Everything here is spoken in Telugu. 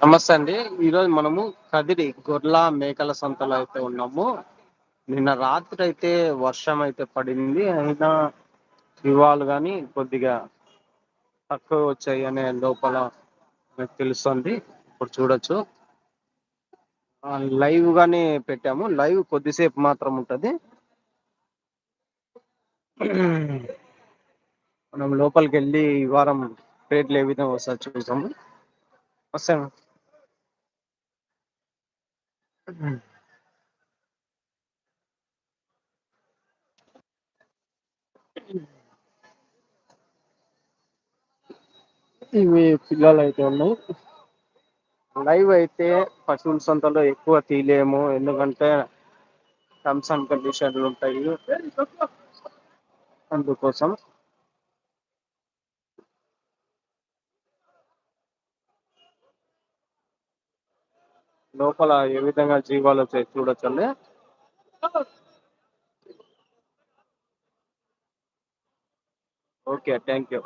నమస్తే అండి. ఈరోజు మనము కదిరి గొర్ల మేకల సంతలో అయితే ఉన్నాము. నిన్న రాత్రి అయితే వర్షం అయితే పడింది. అయినా ఇవాళ కానీ కొద్దిగా తక్కువ వచ్చాయి అనే లోపల నాకు తెలుస్తుంది. ఇప్పుడు చూడొచ్చు. లైవ్ గానే పెట్టాము. లైవ్ కొద్దిసేపు మాత్రం ఉంటుంది. మనం లోపలికి వెళ్ళి ఈ వారం రేట్లు ఏ విధంగా వస్తాయి చూసాము వస్తాను ఇవి పిల్లలు అయితే ఉన్నాయి లైవ్ అయితే పశువుల సంతలో ఎక్కువ తీయలేము. ఎందుకంటే టర్మ్స్ అండ్ కండిషన్లు ఉంటాయి. అందుకోసం లోపల ఏ విధంగా జీవాలు వచ్చాయి చూడొచ్చండి. Okay thank you